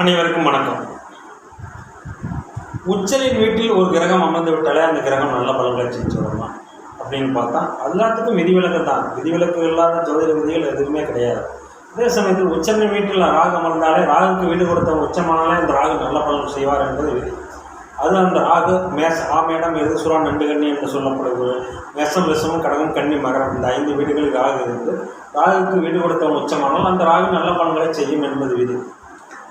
அனைவருக்கும் வணக்கம். உச்சலின் வீட்டில் ஒரு கிரகம் அமர்ந்து விட்டாலே அந்த கிரகம் நல்ல பலன்களை செஞ்சு வரலாம் அப்படின்னு பார்த்தா எல்லாத்துக்கும் விதிவிலக்கு தான். விதிவிலக்கு இல்லாத ஜோதிட விதிகள் எதுவுமே கிடையாது. அதே சமயத்தில் உச்சலின் வீட்டில் ராகு அமர்ந்தாலே ராகுக்கு வீடு கொடுத்த உச்சமானாலே அந்த ராகு நல்ல பலன் செய்வார் என்பது விதி. அது அந்த ராகு மேச ஆமேடம் எதிர்சுரா நண்டு கண்ணி என்று சொல்லப்படுவது. மேசம் விஷமும் கடகம் கன்னி மகரம் இந்த ஐந்து வீடுகளில் ராகு இருந்து ராகுக்கு வீடு கொடுத்த உச்சமானால் அந்த ராகு நல்ல பலன்களை செய்யும் என்பது விதி.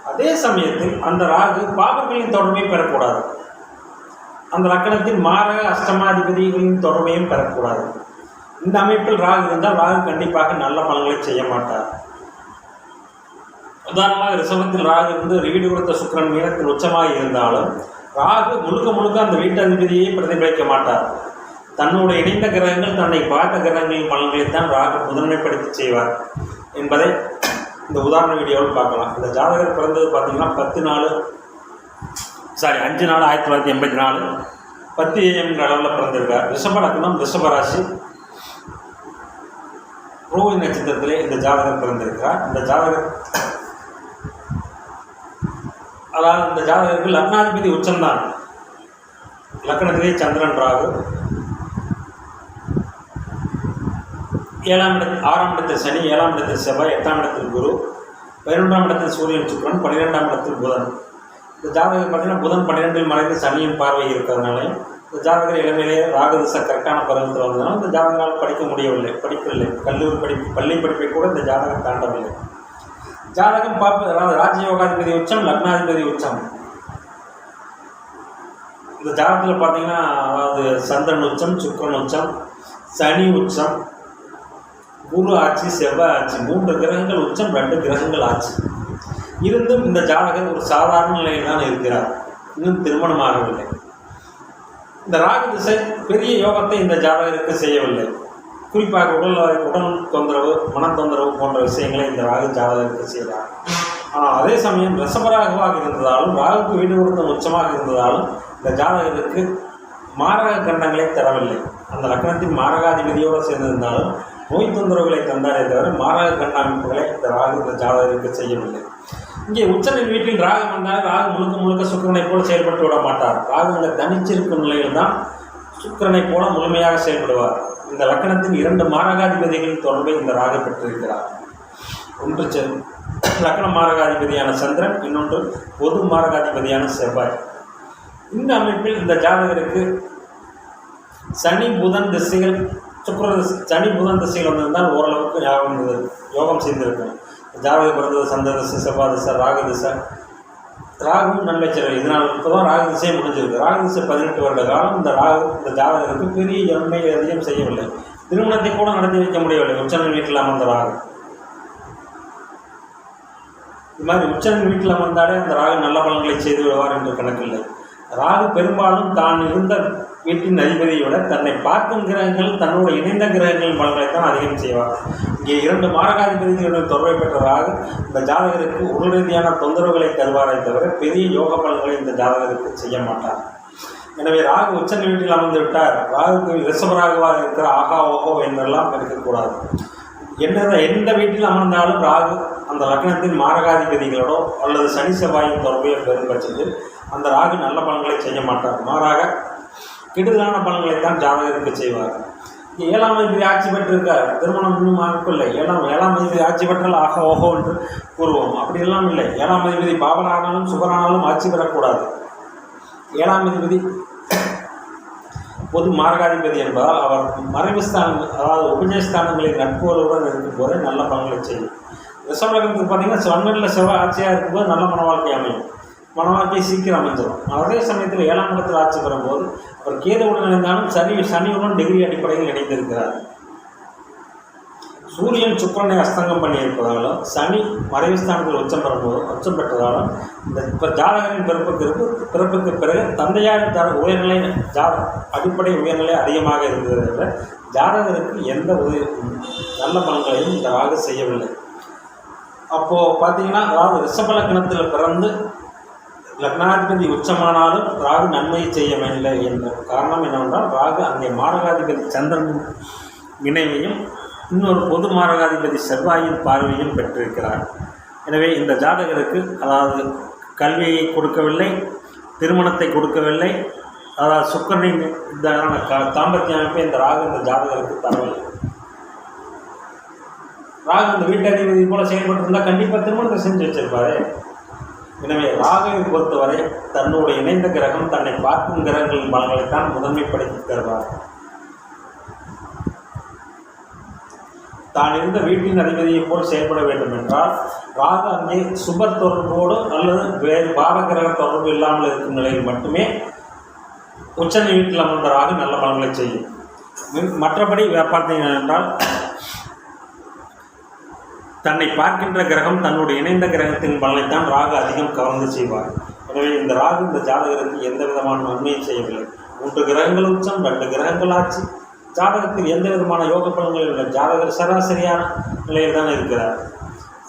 அதே சமயத்தில் அந்த ராகு பாவங்களின் தொடர்பையும் பெறக்கூடாது. அந்த லக்கணத்தின் மாறக அஷ்டமாதிபதிகளின் தொடர்பையும் பெறக்கூடாது. இந்த அமைப்பில் ராகு இருந்தால் ராகு கண்டிப்பாக நல்ல பலன்களை செய்ய மாட்டார். உதாரணமாக ரிஷபத்தில் ராகு இருந்து வீடு கொடுத்த சுக்கிரன் மீனத்தில் உச்சமாக இருந்தாலும் ராகு முழுக்க முழுக்க அந்த வீட்டதிபதியை பிரதிபலிக்க மாட்டார். தன்னுடைய இணைந்த கிரகங்கள் தன்னை பார்த்த கிரகங்களின் பலன்களைத்தான் ராகு முதன்மைப்படுத்தி செய்வார் என்பதை இந்த உதாரண வீடியோவில் பார்க்கலாம். இந்த ஜாதகர் பிறந்தது பார்த்தீங்கன்னா பத்து நாலு சாரி அஞ்சு நாலு ஆயிரத்தி தொள்ளாயிரத்தி எண்பத்தி நாலு. பத்து ஏஎம்ங்கிற அளவில் பிறந்திருக்கார். ரிஷப லக்னம் ரிஷபராசி ரோஹி நட்சத்திரத்திலே இந்த ஜாதகர் பிறந்திருக்கிறார். இந்த ஜாதகர் அதாவது இந்த ஜாதகருக்கு லக்னாதிபதி உச்சம்தான். லக்னத்திலே சந்திரன் ராகு. ஏழாம் இடத்து ஆறாம் இடத்தில் சனி ஏழாம் இடத்தில் செவ்வாய் எட்டாம் இடத்தில் குரு பதினொன்றாம் இடத்தில் சூரியன் சுக்கிரன் பன்னிரெண்டாம் இடத்தில் புதன். இந்த ஜாதகம் பார்த்தீங்கன்னா புதன் பன்னிரெண்டில் மறைந்து சனியின் பார்வை இருக்கிறதுனாலையும் இந்த ஜாதகர் இளமையிலே ராகதிசை கரெக்டான பருவத்தில் வந்ததுனால இந்த ஜாதகரால் படிக்க முடியவில்லை படிப்பில்லை கல்லூரி படிப்பு பள்ளி படிப்பை கூட இந்த ஜாதகம் தாண்டவில்லை. ஜாதகம் பார்ப்பது அதாவது ராஜயோகாதிபதி உச்சம் லக்னாதிபதி உச்சம். இந்த ஜாதகத்தில் பார்த்தீங்கன்னா அதாவது சந்திரன் உச்சம் சுக்கரன் உச்சம் சனி உச்சம் குரு ஆட்சி செவ்வாய் ஆட்சி மூன்று கிரகங்கள் உச்சம் ரெண்டு கிரகங்கள் ஆட்சி இருந்தும் இந்த ஜாதகர் ஒரு சாதாரண நிலையில் தான் இருக்கிறார். இன்னும் திருமணமாகவில்லை இந்த ராகு திசை பெரிய யோகத்தை இந்த ஜாதகருக்கு செய்யவில்லை. குறிப்பாக உடல் உடல் தொந்தரவு மன தொந்தரவு போன்ற விஷயங்களை இந்த ராகு ஜாதகருக்கு செய்கிறார். ஆனால் அதே சமயம் ரசபராகவாக இருந்ததாலும் ராகுக்கு வீடு கொடுத்த உச்சமாக இருந்ததாலும் இந்த ஜாதகருக்கு மாரக கண்டங்களை தரவில்லை. அந்த லக்னத்தின் மாரகாதிபதியோடு சேர்ந்திருந்தாலும் நோய் தொந்தரவுகளை தந்தாரே தவிர மாறாக கண்ட அமைப்புகளை இந்த ராகு இந்த ஜாதகருக்கு செய்யவில்லை. இங்கே உச்சனின் வீட்டில் ராகு வந்தால் ராகு முழுக்க முழுக்க சுக்கிரனை போல செயல்பட்டு விட மாட்டார். ராகு அங்கே தனிச்சிருக்கும் நிலையில் தான் சுக்கிரனை போல முழுமையாக செயல்படுவார். இந்த லக்கணத்தின் இரண்டு மாரகாதிபதிகளின் தொடர்பை இந்த ராகு பெற்றிருக்கிறார். ஒன்று செ லக்கண மாரகாதிபதியான சந்திரன் இன்னொன்று பொது மாரகாதிபதியான செவ்வாய். இந்த அமைப்பில் இந்த ஜாதகருக்கு சனி புதன் திசைகள் சுக்கர சனி புதன் திசையில் வந்திருந்தால் ஓரளவுக்கு ஞாபகம் யோகம் செய்திருக்கும். ஜாதக பிறந்தது சந்த திசை செவ்வாய் திசை ராகு திசை. ராகுவும் நன்மைச்சரவை இதனால் இப்போ தான் ராகு திசையே முடிஞ்சிருக்கு. ராகு திசை பதினெட்டு வருட காலம் இந்த ராகு இந்த ஜாதகருக்கு பெரிய நன்மை எதையும் செய்யவில்லை. திருமணத்தை கூட நடத்தி வைக்க முடியவில்லை. உச்சனின் வீட்டில் அமர்ந்த ராகு. இது மாதிரி உச்சனின் வீட்டில் அமர்ந்தாலே அந்த ராகு நல்ல பலன்களை செய்து விடுவார் என்று கணக்கில்லை. ராகு பெரும்பாலும் தான் இருந்த வீட்டின் அதிபதியை விட தன்னை பார்க்கும் கிரகங்கள் தன்னோடு இணைந்த கிரகங்களின் பலன்களை தான் அதிகம் செய்வார். இங்கே இரண்டு மாரகாதிபதிகளுடன் தொடர்பை பெற்ற ராகு இந்த ஜாதகருக்கு உடல் ரீதியான தொந்தரவுகளை தருவாரை தவிர பெரிய யோக பலன்களை இந்த ஜாதகருக்கு செய்ய மாட்டார். எனவே ராகு உச்சந்த வீட்டில் அமர்ந்து விட்டார். ராகுக்கு ரிஷபராகுவாக இருக்கிற ஆகா ஓஹோ என்றெல்லாம் இருக்கக்கூடாது என்ன எந்த வீட்டில் அமர்ந்தாலும் ராகு அந்த லக்னத்தின் மாரகாதிபதிகளோடோ அல்லது சனி செவ்வாயின் தொடர்பையோ பெரும் பட்சத்தில் அந்த ராகு நல்ல பலன்களை செய்ய மாட்டார். மாறாக கெடுதலான பலன்களை தான் ஜாதகத்துக்கு செய்வார். ஏழாம் அதிபதி ஆட்சி பெற்றிருக்கார். திருமணம் இன்னும் ஆகவில்லை. ஏழாம் ஏழாம் அதிபதி ஆட்சி பெற்றால் ஆக ஓஹோ என்று கூறுவோம். அப்படியெல்லாம் இல்லை. ஏழாம் அதிபதி பாபனானாலும் சுபரானாலும் ஆட்சி பெறக்கூடாது. ஏழாம் அதிபதி பொது மார்காதிபதி என்பதால் அவர் மறைவுஸ்தானம் அதாவது உபஜயஸ்தானங்களின் நட்புகளுடன் இருக்கும்போது நல்ல பலன்களை செய்யும். ரிஷபலகத்துக்கு பார்த்தீங்கன்னா சொன்னனில் செவ்வாய் ஆட்சியாக இருக்கும்போது நல்ல மன வாழ்க்கை அமையும். மன வாழ்க்கை சீக்கிரம் அமைஞ்சிடும் அதே சமயத்தில் ஏழாம் இடத்தில் ஆட்சி பெறும்போது அவர் கேதுவுடன் இணைந்தாலும் சனி சனியுடன் டிகிரி அடிப்படையில் இணைந்திருக்கிறார். சூரியன் சுக்கரனை அஸ்தங்கம் பண்ணியிருப்பதாலும் சனி மறைவு ஸ்தானத்தில் உச்சம் பெறும்போது உச்சம் பெற்றதாலும் இந்த இப்போ ஜாதகரின் பிறப்புக்கு பிறப்புக்கு பிறகு தந்தையார் தர உயர்நிலை ஜா அடிப்படை உயர்நிலை அதிகமாக இருந்ததை விட ஜாதகருக்கு எந்த உதவி நல்ல பலன்களையும் இந்த ராகு செய்யவில்லை. அப்போது பார்த்தீங்கன்னா அதாவது ரிஷபலக்கணத்தில் பிறந்து லக்னாதிபதி உச்சமானாலும் ராகு நன்மையை செய்யவில்லை என்ற காரணம் என்னவென்றால் ராகு அங்கே மாரகாதிபதி சந்திரன் இணைவையும் இன்னொரு பொது மாரகாதிபதி செவ்வாயின் பார்வையும் பெற்றிருக்கிறார். எனவே இந்த ஜாதகருக்கு அதாவது கல்வியை கொடுக்கவில்லை திருமணத்தை கொடுக்கவில்லை அதாவது சுக்கரனின் இதான க தாம்பத்திய அமைப்பை இந்த ராகு இந்த ஜாதகருக்கு தரவில்லை. ராகு இந்த வீட்டதிபதி போல செயல்பட்டு இருந்தால் கண்டிப்பாக திருமணத்தை செஞ்சு வச்சிருப்பாரு. எனவே ராகுவை பொறுத்தவரை தன்னோடு இணைந்த கிரகம் தன்னை பார்க்கும் கிரகங்களின் பலங்களைத்தான் முதன்மைப்படுத்தி தருவார். தான் இருந்த வீட்டின் அதிபதியைப் போல் செயல்பட வேண்டும் என்றால் ராகு அங்கே சுபர் தொடர்போடு அல்லது வேறு பாரகிரக தொடர்பு இல்லாமல் இருக்கும் நிலையில் மட்டுமே உச்சனை வீட்டில் அமர்ந்த ராகு நல்ல பலன்களை செய்யும். மற்றபடி வே- பார்த்தீங்க என்றால் தன்னை பார்க்கின்ற கிரகம் தன்னுடைய இணைந்த கிரகத்தின் பலனைத்தான் ராகு அதிகம் கவர்ந்து செய்வார். எனவே இந்த ராகு இந்த ஜாதகருக்கு எந்த விதமான நன்மையும் செய்யவில்லை. மூன்று கிரகங்கள் உச்சம் ரெண்டு கிரகங்கள் ஆட்சி. ஜாதகத்தில் எந்த விதமான யோக பலன்களும் இல்லை. ஜாதகர் சராசரியான நிலையில் தான் இருக்கிறார்.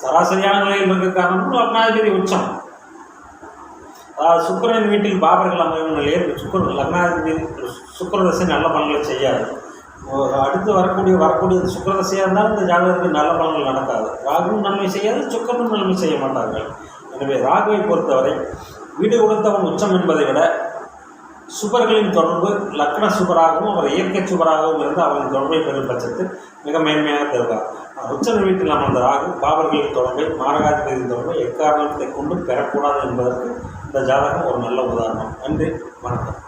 சராசரியான நிலையில் இருக்க காரணம் லக்னாதிபதி உச்சம். அதாவது சுக்கிரன் வீட்டில் பாபர்கள் அமையும் நிலையில் சுக்கரன் லக்னாதிபதி சுக்கரதசை நல்ல பலன்களை செய்யாது. அடுத்து வரக்கூடிய வரக்கூடிய சுக்கரதசையாக இருந்தால் இந்த ஜாதகத்துக்கு நல்ல பலன்கள் நடக்காது. ராகுவும் நன்மை செய்யாது சுக்கரனும் நன்மை செய்ய மாட்டார்கள். எனவே ராகுவை பொறுத்தவரை வீடு கொடுத்தவன் உச்சம் என்பதை விட சுபர்களின் தொடர்பு லக்ன சுபராகவும் அவர் இயற்கை சுபராகவும் இருந்து அவரின் தொடர்பை பெறும் பட்சத்தில் மிக மேன்மையாக தருவார் உச்சன வீட்டில் அமர்ந்த ராகு பாபர்களின் தொடர்பை மாரகாதிபதியின் தொடர்பை எக்காரணத்தை கொண்டு பெறக்கூடாது என்பதற்கு இந்த ஜாதகம் ஒரு நல்ல உதாரணம். நன்றி வணக்கம்.